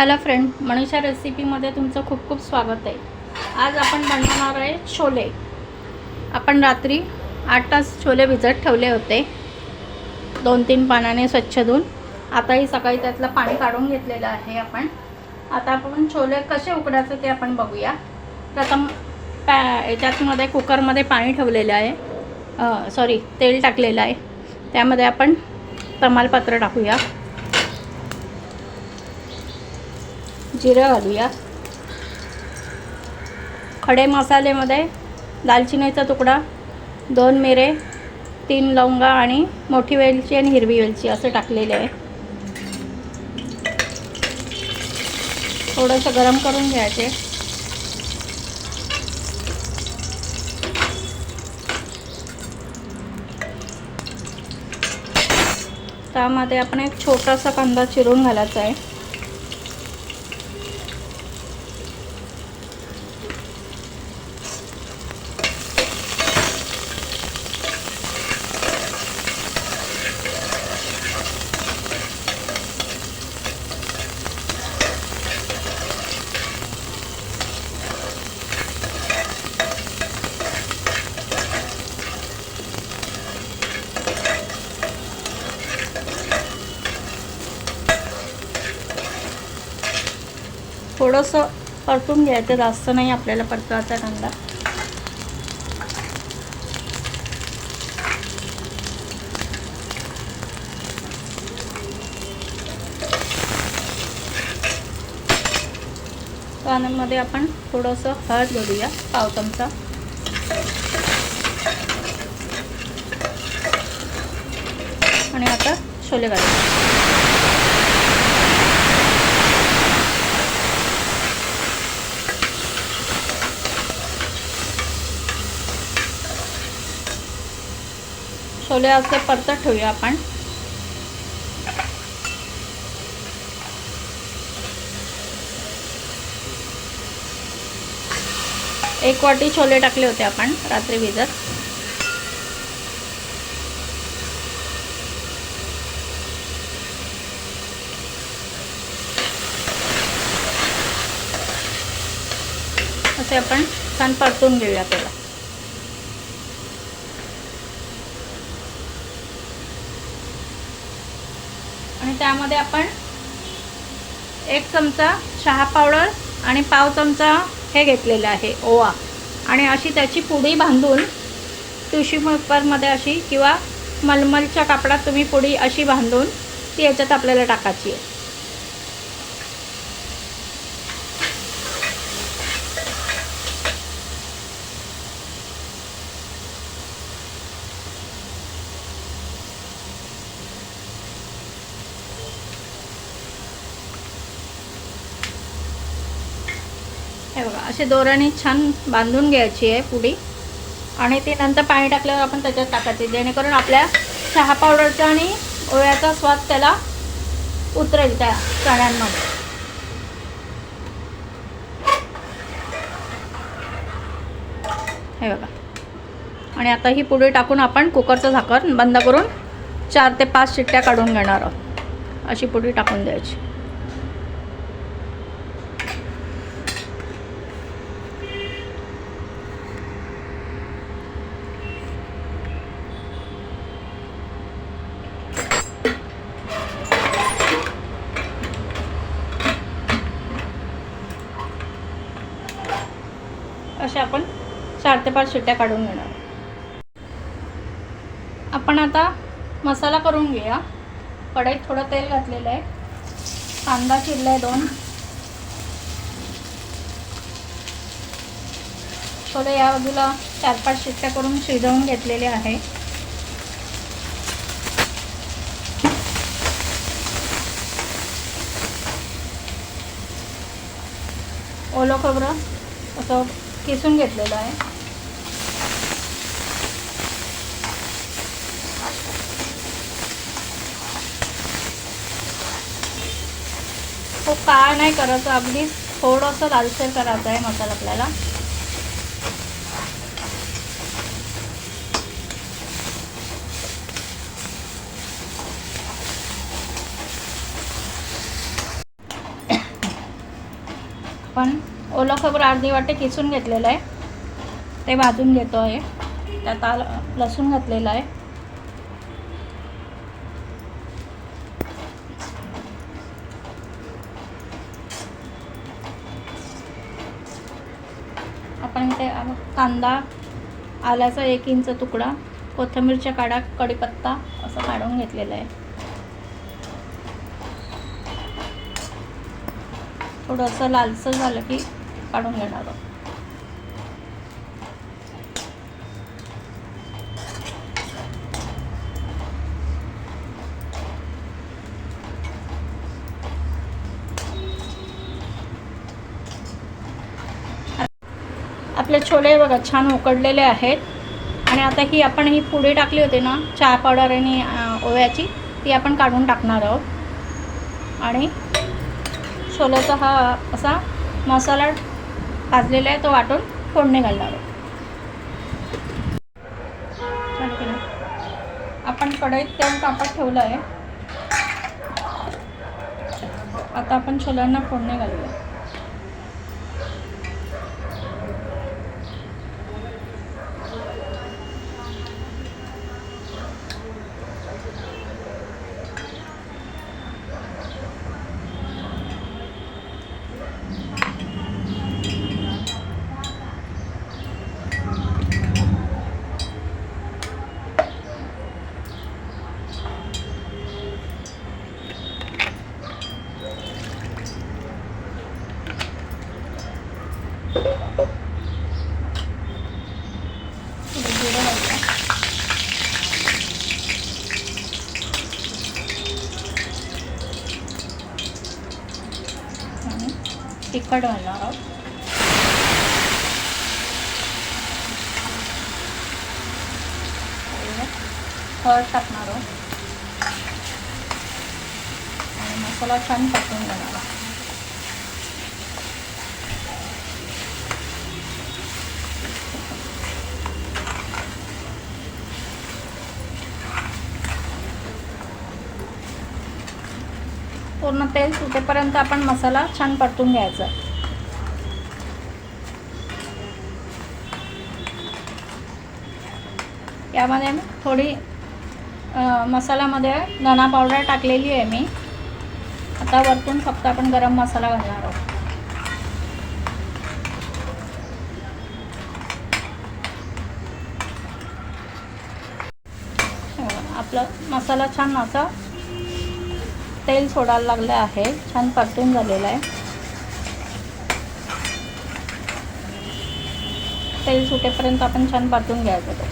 Hello friend Manisha रेसिपीमध्ये तुमचं खूप खूप स्वागत आहे. आज आपण बनवणार आहे छोले. आपण रात्री आठ तास छोले भिजत ठेवले होते. दोन तीन पाण्याने स्वच्छ धुवून. आताही सकाळी त्यातलं पाणी काढून घेतलेलं आहे आपण. आता आपण छोले कसे उकडायचे ते आपण बघूया. प्रथम पॅ याच्यातमध्ये कुकरमध्ये पाणी ठेवलेलं आहे. सॉरी तेल टाकलेलं आहे. त्यामध्ये आपण तमालपत्र टाकूया. जिरं घालूया. खडे मसाल्यामध्ये दालचिनीचा तुकडा दोन मिरे तीन लवंगा आणि मोठी वेलची आणि हिरवी वेलची असं टाकलेले आहे. थोडंसं गरम करून घ्यायचे. त्यामध्ये आपण एक छोटासा कांदा चिरून घालायचा आहे. थोडंसं परतून घ्यायचं जास्त नाही आपल्याला परतवायचा कांदा कांद्यामध्ये आपण थोडंसं हळद घालूया पाव चमचा. आणि आता छोले घालूया. छोले असे परतत ठेवूया आपण. एक वाटी छोले टाकले होते आपण रात्री भिजत. असे आपण छान परतून घेऊया त्याला. त्यामध्ये आपण एक चमचा चहा पावडर आणि पाव चमचा हे घेतलेलं आहे ओवा. आणि अशी त्याची पुडी बांधून टिश्यू पेपरमध्ये अशी किंवा मलमलच्या कापडात तुम्ही पुडी अशी बांधून ती याच्यात आपल्याला टाकायची आहे. हे बघा असे दोऱ्याने छान बांधून घ्यायची आहे पुडी आणि ती नंतर पाणी टाकल्यावर आपण त्याच्यात टाकायची जेणेकरून आपल्या चहा पावडरचा आणि ओव्याचा स्वाद त्याला उतरेल त्या चण्यांमध्ये हे बघा. आणि आता ही पुडी टाकून आपण कुकरचं झाकण बंद करून चार ते पाच शिट्ट्या काढून घेणार आहोत. अशी पुडी टाकून द्यायची. अशा आपण चार ते पाच शिट्ट्या काढून घेणार. आपण आता मसाला करून घेऊया. कढईत थोडं तेल घातलेलं आहे. कांदा चिरला आहे दोन. थोडं या बाजूला चार पाच शिट्ट्या करून शिजवून घेतलेले आहे. ओलं खोबरं असं किसून घेतलेलं आहे. तो काळ नाही करायचं अगदी थोडंसं लालसर करायचं आहे मसाला आपल्याला. पण ओलं खबर अर्धी वाटे किसून घेतलेलं आहे. ते भाजून घेतो आहे. त्यात आल लसूण घातलेलं आहे. आपण ते कांदा आल्याचा एक इंच तुकडा कोथिंबीरच्या काढा कढीपत्ता असं काढून घेतलेलं आहे. थोडंसं लालसर झालं की काढून घेणार आहोत. आपले छोले बघा छान उकडलेले आहेत. आणि आता ही आपण ही पुडी टाकली होती ना चहा पावडर आणि ओव्याची ती आपण काढून टाकणार आहोत. आणि छोल्याचा हा असा मसाला भाजलेला आहे तो वाटून फोडणी घालणार आहोत आपण कढईत तेल कापड ठेवलं आहे. आता आपण छोल्यांना फोडणी घालूया. तिखट घालणार आहोत. हळद टाकणार आहोत. आणि मसाला छान टाकून घेणार आहोत. पूर्ण तेल सुटेपर्यंत आपण मसाला छान परतून घ्यायचा. यामध्ये थोडी मसाल्यामध्ये धना पावडर टाकलेली आहे मी. आता वरतून फक्त आपण गरम मसाला घालणार आहोत. आपला मसाला छान असा तेल सोडायला लागलं आहे. छान परतून झालेलं आहे. तेल सुटेपर्यंत आपण छान परतून घ्यायचं ते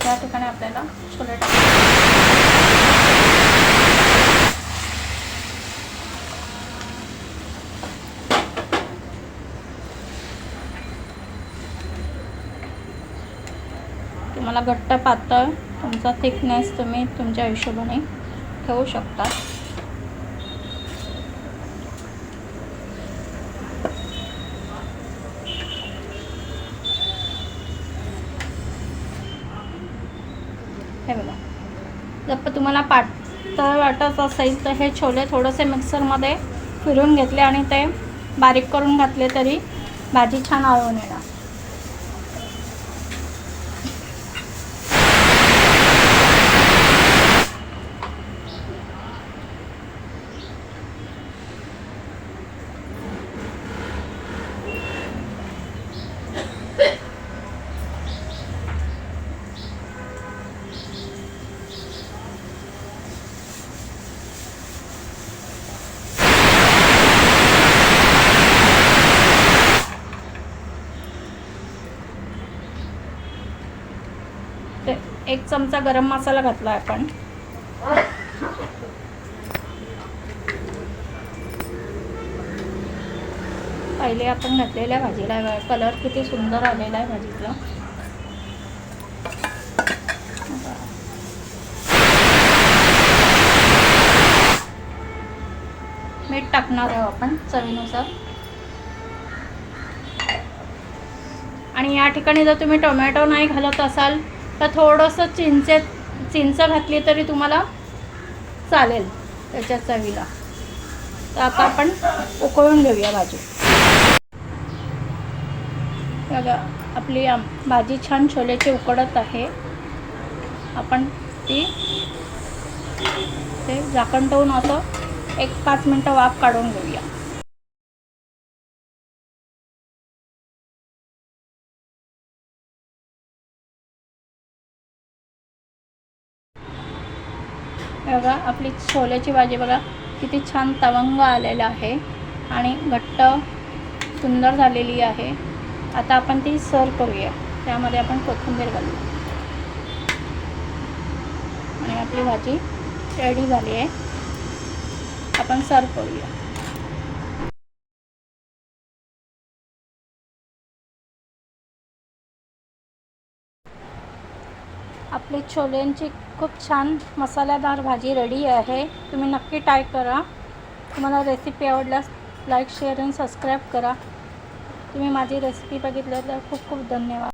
त्या ठिकाणी आपल्याला छोले टाकायचे तुम्हाला घट्ट पातळ तुमचा थिकनेस तुम्ही तुमच्या हिशोबाने ठेवू शकता. हे बघा. जर तुम्हाला पातळ वाटत असेल तर हे छोले थोडेसे मिक्सरमध्ये फिरून घेतले आणि ते बारीक करून घातले तरी भाजी छान आळून येणार. ते एक चमचा गरम मसाला घातला आपण. पहिले आपण घातलेल्या भाजीला कलर किती सुंदर आलेला आहे भाजीतला मीठ टाकणार आहोत आपण चवीनुसार. आणि या ठिकाणी जर तुम्ही टोमॅटो नाही घालत असाल तर थोडंसं चिंचे चिंच घातली तरी तुम्हाला चालेल त्याच्या चवीला. तर आता आपण उकळून घेऊया भाजी. बघा आपली भाजी छान छोल्याची उकडत आहे. आपण ती ते झाकण ठेवून असं एक पाच मिनटं वाफ काढून घेऊया. बघा आपली छोल्याची भाजी बघा किती छान तवंग आलेला आहे आणि घट्ट सुंदर झालेली आहे. आता आपण ती सर्व करूया. त्यामध्ये आपण कोथिंबीर घालू. आणि आपली भाजी रेडी झाली आहे. आपण सर्व करूया. आपली छोल्यांची खूप छान मसालेदार भाजी रेडी आहे. तुम्ही नक्की ट्राय करा. तुम्हाला रेसिपी आवडल्यास लाईक शेअर आणि सबस्क्राईब करा. तुम्ही माझी रेसिपी बघितल्याबद्दल खूप खूप धन्यवाद.